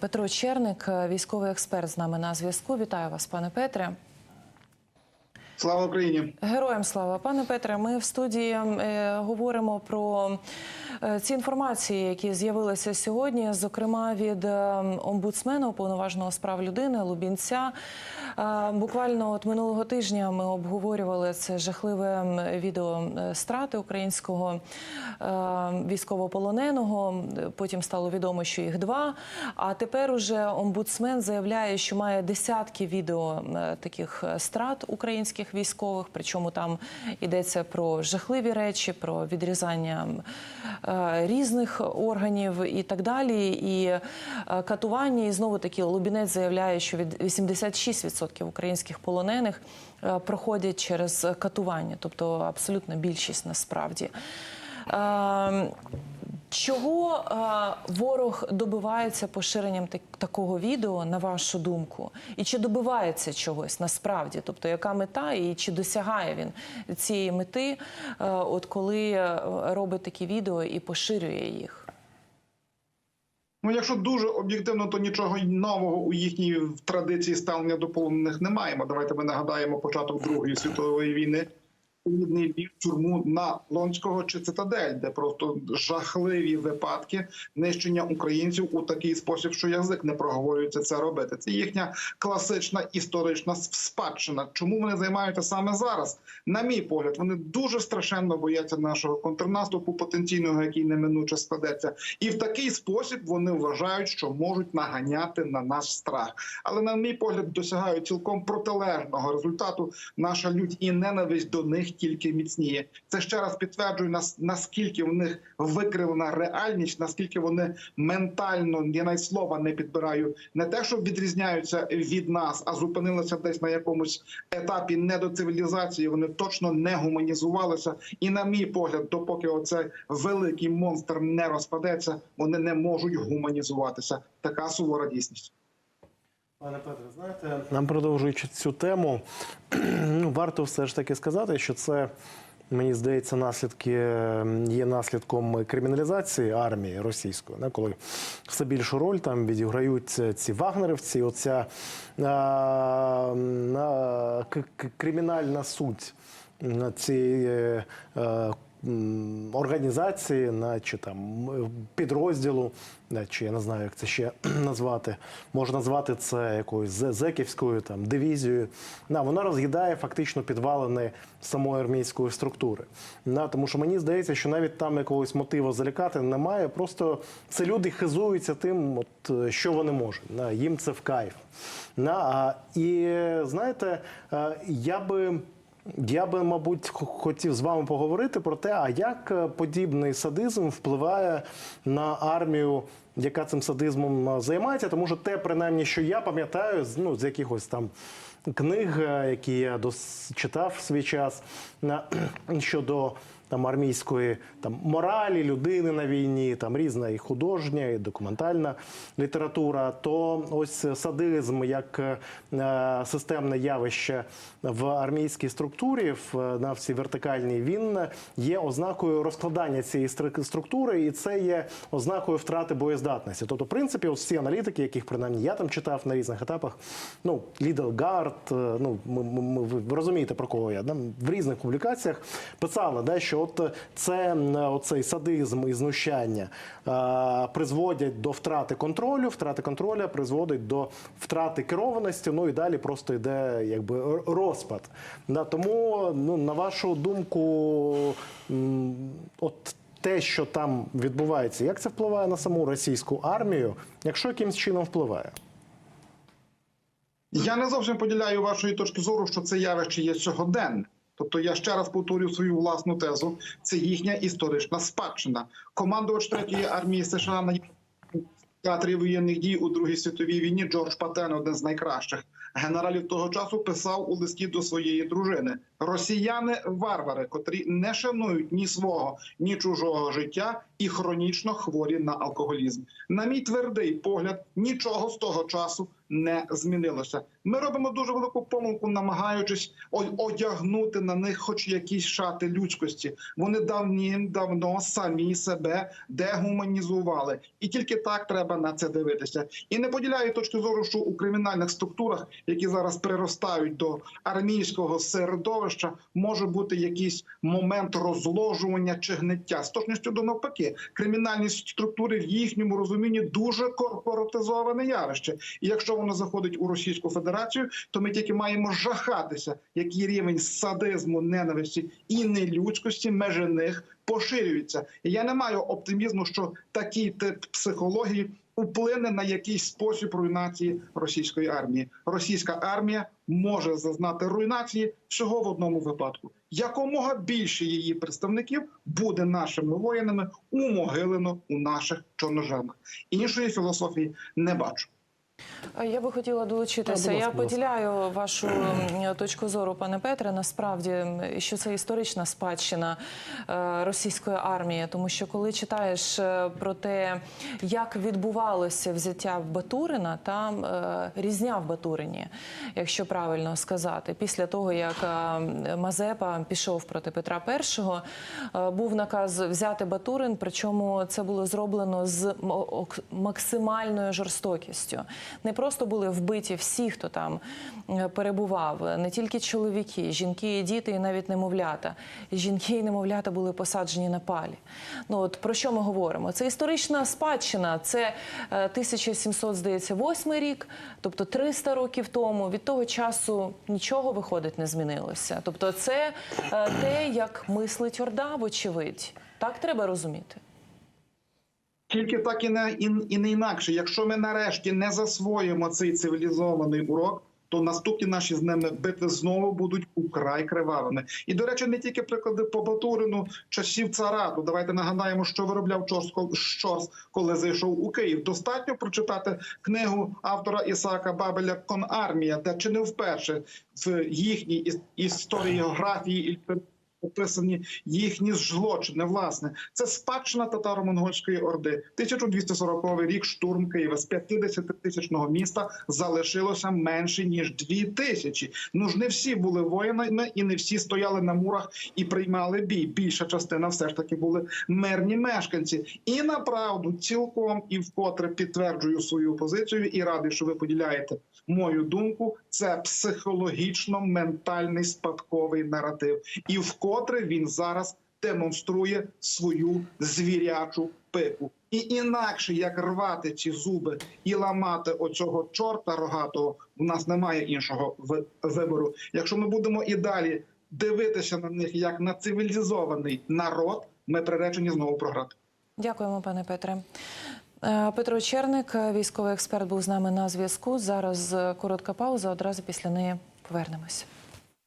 Петро Черник, військовий експерт, з нами на зв'язку. Вітаю вас, пане Петре. Слава Україні! Героям слава, пане Петре. Ми в студії е, говоримо про е, ці інформації, які з'явилися сьогодні, зокрема від е, омбудсмена уповноваженого справ людини Лубінця. Буквально от минулого тижня ми обговорювали це жахливе відео е, страти українського е, військовополоненого. Потім стало відомо, що їх два. А тепер уже омбудсмен заявляє, що має десятки відео е, таких страт українських військових. Причому там йдеться про жахливі речі, про відрізання різних органів і так далі. І катування. І знову таки Лубінець заявляє, що від 86% українських полонених е, проходять через катування, тобто абсолютна більшість насправді. Е, Чого е, ворог добивається поширенням такого відео, на вашу думку? І чи добивається чогось насправді? Тобто, яка мета і чи досягає він цієї мети, е, от коли робить такі відео і поширює їх? Ну, якщо дуже об'єктивно, то нічого нового у їхній традиції ставлення до полонених не маємо. Давайте ми нагадаємо початок Другої світової війни. Бій в тюрму на Лонського чи цитадель, де просто жахливі випадки нищення українців у такий спосіб, що язик не проговорюється це робити. Це їхня класична історична спадщина. Чому вони займаються саме зараз? На мій погляд, вони дуже страшенно бояться нашого контрнаступу, потенційного, який неминуче складеться, і в такий спосіб вони вважають, що можуть наганяти на нас страх. Але на мій погляд досягають цілком протилежного результату. Наша лють і ненависть до них тільки міцніє. Це ще раз підтверджує нас наскільки в них викривлена реальність, наскільки вони ментально я навіть слова не підбираю, не те, що відрізняються від нас, а зупинилися десь на якомусь етапі недоцивілізації. Вони точно не гуманізувалися. І, на мій погляд, допоки оцей великий монстр не розпадеться, вони не можуть гуманізуватися. Така сувора дійсність. Пане Петре, знаєте, нам продовжуючи цю тему, ну, варто все ж таки сказати, що це, мені здається, наслідки є наслідком криміналізації армії російської, да, коли все більшу роль там відіграють ці вагнерівці, оця а, а, к- к- кримінальна суть на цієї е, організації, на чи там підрозділу, чи я не знаю, як це ще назвати. Можна назвати це якоюсь зеківською там дивізією. Да, вона роз'їдає фактично підвалини самої армійської структури. Да, тому що мені здається, що навіть там якогось мотиву залякати немає. Просто це люди хизуються тим, от що вони можуть. Да, їм це в кайф. Да, а, і знаєте, е, я би. Я би, мабуть, хотів з вами поговорити про те, а як е, подібний садизм впливає на армію, яка цим садизмом е, займається, тому що те, принаймні, що я пам'ятаю, ну з якихось там книг, е, які я читав в свій час щодо там армійської там моралі людини на війні, там різна і художня, і документальна література, то ось садизм як е, системне явище в армійській структурі, в на всій вертикальній, він є ознакою розкладання цієї структури, і це є ознакою втрати боєздатності. Тобто, в принципі, ось ці аналітики, яких принаймні я там читав на різних етапах, ну Ліделгард, ну ми, ми, ми- ви розумієте про кого я да? в різних публікаціях писали, да, що от це оцей садизм і знущання а, призводять до втрати контролю. Втрати контролю призводить до втрати керованості. Ну і далі просто йде якби розпад. Да, тому, ну на вашу думку, от. Те, що там відбувається, як це впливає на саму російську армію, якщо якимось чином впливає? Я не зовсім поділяю вашої точки зору, що це явище є сьогоденне. Тобто я ще раз повторю свою власну тезу. Це їхня історична спадщина. Командувач третьої армії США на театрі воєнних дій у Другій світовій війні Джордж Патен, один з найкращих генералів того часу, писав у листі до своєї дружини: Росіяни варвари, котрі не шанують ні свого, ні чужого життя і хронічно хворі на алкоголізм. На мій твердий погляд, нічого з того часу не змінилося. Ми робимо дуже велику помилку, намагаючись одягнути на них хоч якісь шати людськості. Вони давнім-давно самі себе дегуманізували, і тільки так треба на це дивитися. І не поділяю точки зору, що у кримінальних структурах, які зараз приростають до армійського середовища, може бути якийсь момент розложування чи гниття. З точністю до навпаки, кримінальні структури в їхньому розумінні дуже корпоратизоване явище. І якщо воно заходить у Російську Федерацію, то ми тільки маємо жахатися, який рівень садизму, ненависті і нелюдськості межі них поширюється. І я не маю оптимізму, що такий тип психології вплине на якийсь спосіб руйнації російської армії. Російська армія може зазнати руйнації всього в одному випадку. Якомога більше її представників буде нашими воїнами умогилено у наших чорножанах. Іншої філософії не бачу. Я би хотіла долучитися. Я поділяю вашу точку зору, пане Петре. Насправді, що це історична спадщина е, російської армії, тому що коли читаєш е, про те, як відбувалося взяття Батурина, там е, різня в Батурині, якщо правильно сказати, після того як Мазепа пішов проти Петра І, був наказ взяти Батурин, причому це було зроблено з максимальною жорстокістю. Не просто були вбиті всі, хто там е, перебував, не тільки чоловіки, жінки і діти, і навіть немовлята. Жінки і немовлята були посаджені на палі. Ну от про що ми говоримо? Це історична спадщина. Це е, 1700, здається, восьмий рік, тобто 300 років тому. Від того часу нічого виходить не змінилося. Тобто, це е, те, як мислить Орда, вочевидь. Так треба розуміти. Тільки так і не і, і не інакше. Якщо ми нарешті не засвоїмо цей цивілізований урок, то наступні наші з ними битви знову будуть украй кривавими. І до речі, не тільки приклади по Батурину часів царату. Давайте нагадаємо, що виробляв Чорс, коли зайшов у Київ. Достатньо прочитати книгу автора Ісаака Бабеля Конармія, де чи не вперше в їхній іс- історіографії і описані їхні злочини. Власне, це спадщина татаро-монгольської орди. 1240 рік штурм Києва з 50 тисячного міста залишилося менше ніж 2 тисячі. Ну ж не всі були воїнами, і не всі стояли на мурах і приймали бій. Більша частина все ж таки були мирні мешканці. І направду цілком і вкотре підтверджую свою позицію і радий, що ви поділяєте мою думку. Це психологічно-ментальний спадковий наратив, і вкотре він зараз демонструє свою звірячу пику. І інакше як рвати ці зуби і ламати оцього чорта рогатого, в нас немає іншого вибору. Якщо ми будемо і далі дивитися на них як на цивілізований народ, ми приречені знову програти. Дякуємо, пане Петре. Е, Петро Черник, е, військовий експерт, був з нами на зв'язку. Зараз е, коротка пауза. Одразу після неї повернемось.